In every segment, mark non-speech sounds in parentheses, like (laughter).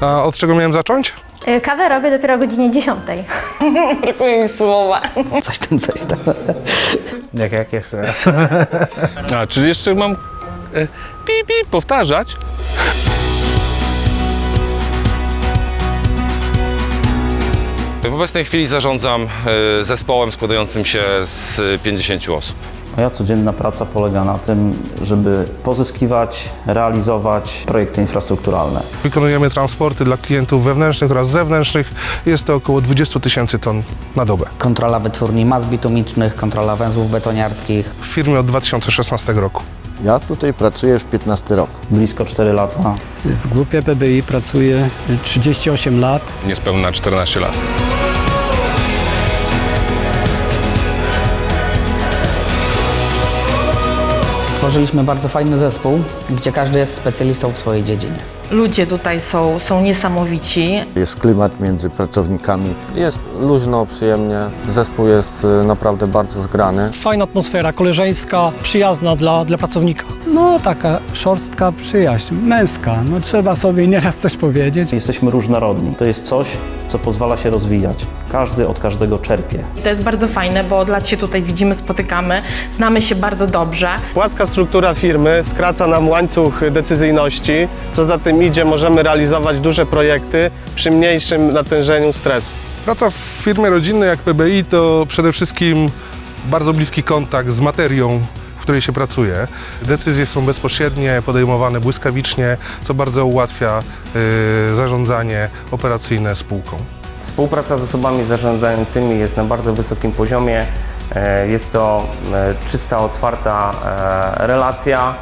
A od czego miałem zacząć? Y, Kawę robię dopiero o godzinie 10. (laughs) Brakuje mi słowa. Coś tam, coś tam. Jak, jak jeszcze raz? A, czyli jeszcze mam e, pi, pi, powtarzać? W obecnej chwili zarządzam e, zespołem składającym się z 50 osób. Moja codzienna praca polega na tym, żeby pozyskiwać, realizować projekty infrastrukturalne. Wykonujemy transporty dla klientów wewnętrznych oraz zewnętrznych. Jest to około 20 tysięcy ton na dobę. Kontrola wytwórni mas bitumicznych, kontrola węzłów betoniarskich. W firmie od 2016 roku. Ja tutaj pracuję już 15 rok. Blisko 4 lata W grupie PBI pracuję 38 lat. Niespełna 14 lat. Stworzyliśmy bardzo fajny zespół, gdzie każdy jest specjalistą w swojej dziedzinie. Ludzie tutaj są, są niesamowici. Jest klimat między pracownikami. Jest luźno, przyjemnie. Zespół jest y, naprawdę bardzo zgrany. Fajna atmosfera, koleżeńska, przyjazna dla, dla pracownika. No taka szorstka przyjaźń, męska. No trzeba sobie nieraz coś powiedzieć. jesteśmy różnorodni. To jest coś, co pozwala się rozwijać. Każdy od każdego czerpie. I to jest bardzo fajne, bo od lat się tutaj widzimy, spotykamy, znamy się bardzo dobrze. Płaska struktura firmy skraca nam łańcuch decyzyjności. Co za tym idzie, możemy realizować duże projekty przy mniejszym natężeniu stresu. Praca w firmie rodzinnej jak PBI to przede wszystkim bardzo bliski kontakt z materią, w której się pracuje. Decyzje są bezpośrednie, podejmowane błyskawicznie, co bardzo ułatwia y, zarządzanie operacyjne spółką. Współpraca z osobami zarządzającymi jest na bardzo wysokim poziomie. E, Jest to e, czysta, otwarta e, relacja.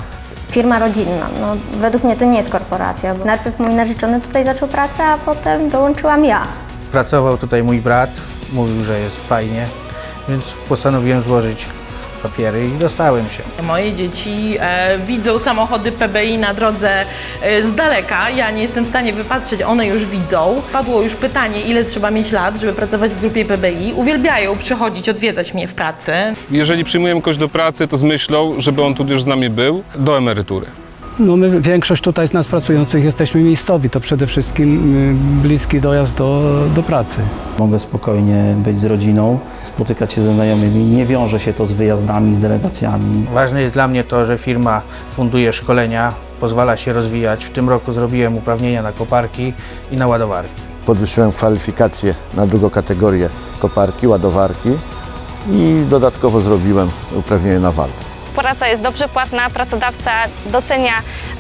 Firma rodzinna. No, według mnie to nie jest korporacja. Bo najpierw mój narzeczony tutaj zaczął pracę, a potem dołączyłam ja. Pracował tutaj mój brat, mówił, że jest fajnie, więc postanowiłem złożyć papiery i dostałem się. Moje dzieci e, widzą samochody PBI na drodze e, z daleka. Ja nie jestem w stanie wypatrzeć, one już widzą. Padło już pytanie, ile trzeba mieć lat, żeby pracować w grupie PBI. Uwielbiają przychodzić, odwiedzać mnie w pracy. Jeżeli przyjmujemy kogoś do pracy, to z myślą, żeby on tu już z nami był do emerytury. No my, większość tutaj z nas pracujących jesteśmy miejscowi. To przede wszystkim y, bliski dojazd do, do pracy. Mogę spokojnie być z rodziną, spotykać się ze znajomymi. Nie wiąże się to z wyjazdami, z delegacjami. Ważne jest dla mnie to, że firma funduje szkolenia, pozwala się rozwijać. W tym roku zrobiłem uprawnienia na koparki i na ładowarki. Podwyższyłem kwalifikacje na drugą kategorię koparki, ładowarki i dodatkowo zrobiłem uprawnienie na walce. Praca jest dobrze płatna, pracodawca docenia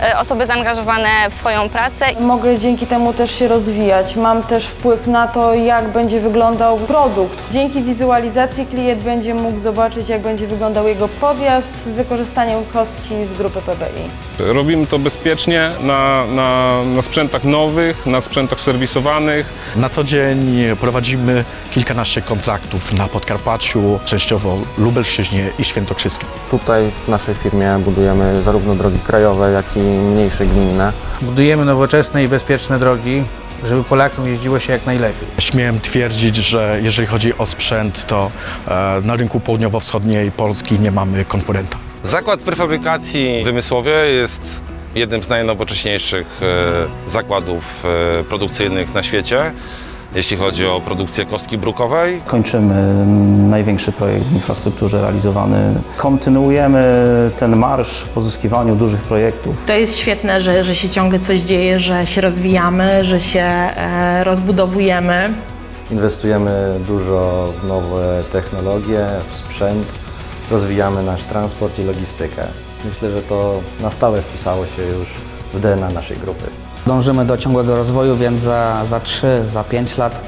e, osoby zaangażowane w swoją pracę. Mogę dzięki temu też się rozwijać. Mam też wpływ na to, jak będzie wyglądał produkt. Dzięki wizualizacji klient będzie mógł zobaczyć, jak będzie wyglądał jego podjazd z wykorzystaniem kostki z grupy PBI. Robimy to bezpiecznie na, na, na sprzętach nowych, na sprzętach serwisowanych. Na co dzień prowadzimy kilkanaście kontraktów na Podkarpaciu, częściowo Lubelszczyźnie i Świętokrzyskim. Tutaj w naszej firmie budujemy zarówno drogi krajowe, jak i mniejsze gminne. Budujemy nowoczesne i bezpieczne drogi, żeby Polakom jeździło się jak najlepiej. Śmiem twierdzić, że jeżeli chodzi o sprzęt, to e, na rynku południowo-wschodniej Polski nie mamy konkurenta. Zakład prefabrykacji w Wymysłowie jest jednym z najnowocześniejszych e, zakładów e, produkcyjnych na świecie, jeśli chodzi o produkcję kostki brukowej. Kończymy mm, największy projekt w infrastrukturze realizowany. Kontynuujemy ten marsz w pozyskiwaniu dużych projektów. To jest świetne, że, że się ciągle coś dzieje, że się rozwijamy, że się e, rozbudowujemy. Inwestujemy dużo w nowe technologie, w sprzęt, rozwijamy nasz transport i logistykę. Myślę, że to na stałe wpisało się już w DNA naszej grupy. Dążymy do ciągłego rozwoju, więc za, za 3, za 5 lat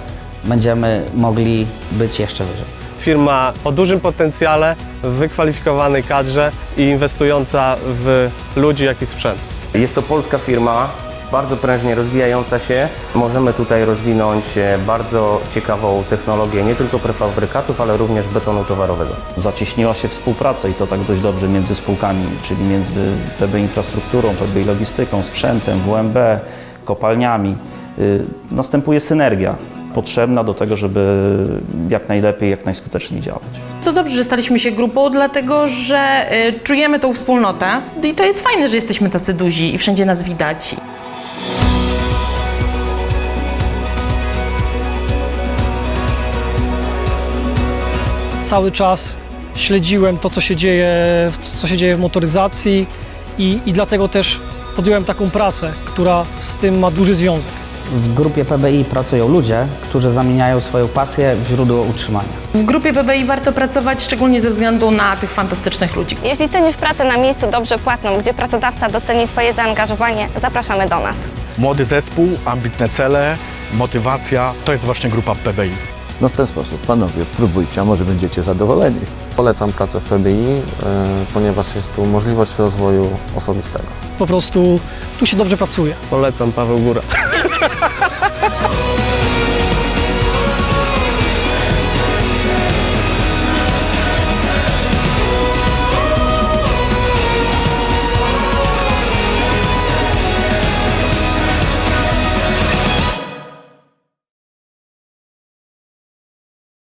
będziemy mogli być jeszcze wyżej. Firma o dużym potencjale, w wykwalifikowanej kadrze i inwestująca w ludzi, jak i sprzęt. Jest to polska firma, bardzo prężnie rozwijająca się. Możemy tutaj rozwinąć e, bardzo ciekawą technologię nie tylko prefabrykatów, ale również betonu towarowego. Zacieśniła się współpraca i to tak dość dobrze między spółkami, czyli między PB Infrastrukturą, PB Logistyką, sprzętem, WMB, kopalniami. Y, Następuje synergia potrzebna do tego, żeby jak najlepiej, jak najskuteczniej działać. To dobrze, że staliśmy się grupą, dlatego że y, czujemy tą wspólnotę i to jest fajne, że jesteśmy tacy duzi i wszędzie nas widać. Cały czas śledziłem to, co się dzieje, co się dzieje w motoryzacji i, i dlatego też podjąłem taką pracę, która z tym ma duży związek. W grupie PBI pracują ludzie, którzy zamieniają swoją pasję w źródło utrzymania. W grupie PBI warto pracować szczególnie ze względu na tych fantastycznych ludzi. Jeśli cenisz pracę na miejscu dobrze płatną, gdzie pracodawca doceni Twoje zaangażowanie, zapraszamy do nas. Młody zespół, ambitne cele, motywacja to jest właśnie grupa PBI. No w ten sposób, panowie, próbujcie, a może będziecie zadowoleni. Polecam pracę w PBI, y, ponieważ jest tu możliwość rozwoju osobistego. Po prostu tu się dobrze pracuje. Polecam Paweł Góra. (laughs)